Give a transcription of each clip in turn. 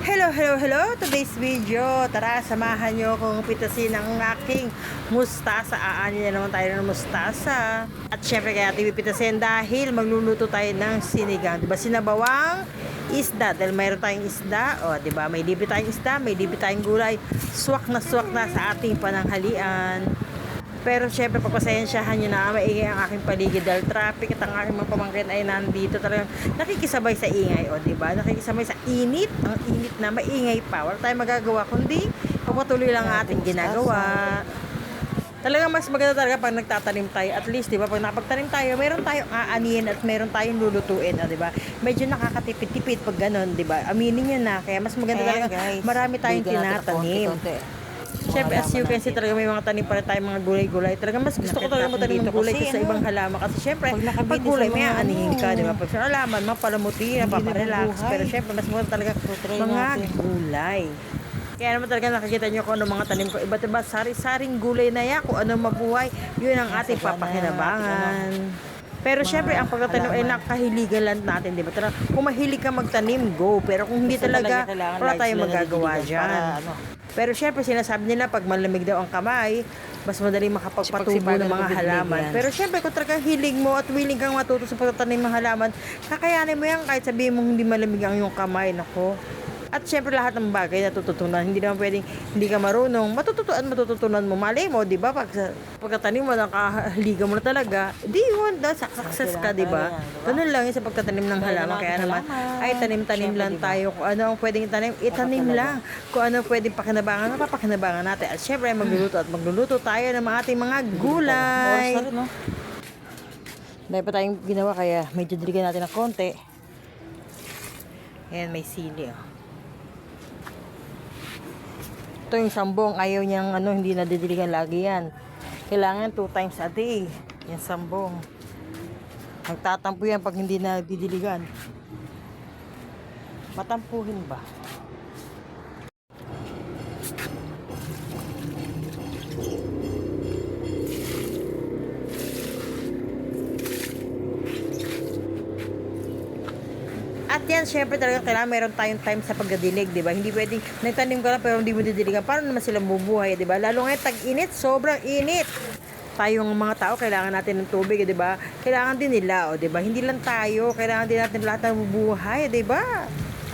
Hello, hello, hello! Today's video, tara, samahan nyo akong pitasin ang aking mustasa. Aani na naman tayo ng mustasa. At syempre kaya tayo pipitasin dahil magluluto tayo ng sinigang. Diba sinabawang isda? Dahil mayroon tayong isda. O, diba? May libre tayong isda, may libre tayong gulay. Swak na swak na sa ating pananghalian. Pero syempre, pagpasensyahan nyo na maingay ang aking paligid dahil traffic at ang aking mga pamangkin ay nandito talagang nakikisabay sa ingay, o di ba? Nakikisabay sa init, ang init na maingay pa. Wala tayong magagawa kundi pagpatuloy lang ang ating ginagawa. Talagang mas maganda talaga pag nagtatanim tayo. At least, di ba, pag napagtanim tayo, meron tayong aanihin at meron tayong lulutuin, o, di ba? Medyo nakakatipid-tipid pag ganun, di ba? Aminin nyo na. Kaya mas maganda Ayan, talaga, guys. marami tayong tinatanim. Siyempre, as you can see, talaga may mga tanim pa rin tayong mga gulay-gulay. Talaga mas gusto ko talaga magtanim ng gulay kasi, kaysa ano, ibang halaman. Kasi siyempre, pag gulay, sa may mga aanihin ka, ano, di ba? Pag sa halaman, mapalamuti, napaparelax. Pero siyempre, mas maganda talaga mga gulay. Kaya naman talaga nakikita nyo kung ano mga tanim ko. Iba't iba, sari-saring gulay na yan. Kung ano mabuhay, yun ang ating papakinabangan. Pero syempre, ang pagtatanim ay nakahiligan lang natin, di ba? Tara, kung mahilig ka magtanim, go. Pero kung hindi talaga, wala tayong magagawa dyan. Para, ano, Pero syempre, sinasabi nila pag malamig daw ang kamay, mas madaling makapagpatubo ng mga halaman. Pero syempre, kung talagang hilig mo at willing kang matuto sa pagtatanim ng halaman, kakayanin mo yan kahit sabihin mo hindi malamig ang iyong kamay. Nako. At syempre lahat ng bagay natututunan. Hindi naman pwedeng hindi ka marunong. Matututuan, matututunan mo. Malay mo, di ba? Pag sa pagtatanim mo, nakahaliga mo na talaga, di yun, da, success ka, di ba? Ganun lang yun sa pagtatanim ng halaman. Kaya naman, ay tanim-tanim lang tayo. Kung ano ang pwedeng itanim, itanim lang. Kung ano pwedeng pakinabangan, mapapakinabangan natin. At syempre, magluluto at magluluto tayo ng mga ating mga gulay. Dahil pa tayong ginawa, kaya medyo diligan natin ng konti. Ayan, may sili, oh. Ito yung sambong, ayaw niyang ano, hindi nadidiligan lagi yan. Kailangan two times a day. Yan sambong. Magtatampo yan pag hindi na didiligan. Matampuhin ba? At yan, syempre talaga kailangan meron tayong time sa pagdidilig, di ba? Hindi pwedeng nagtanim ka lang pero hindi mo didiligan. Paano naman sila bubuhay, di ba? Lalo ngayon, tag-init, sobrang init. Tayong mga tao, kailangan natin ng tubig, di ba? Kailangan din nila, di ba? Hindi lang tayo, kailangan din natin lahat ng bubuhay, di ba?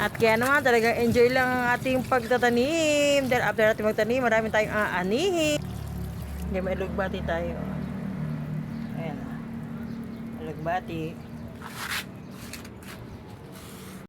At kaya naman talaga enjoy lang ang ating pagtatanim. Dahil after natin magtanim, marami tayong aanihin. Hindi, may lugbati tayo. Ayan. ah. Lugbati.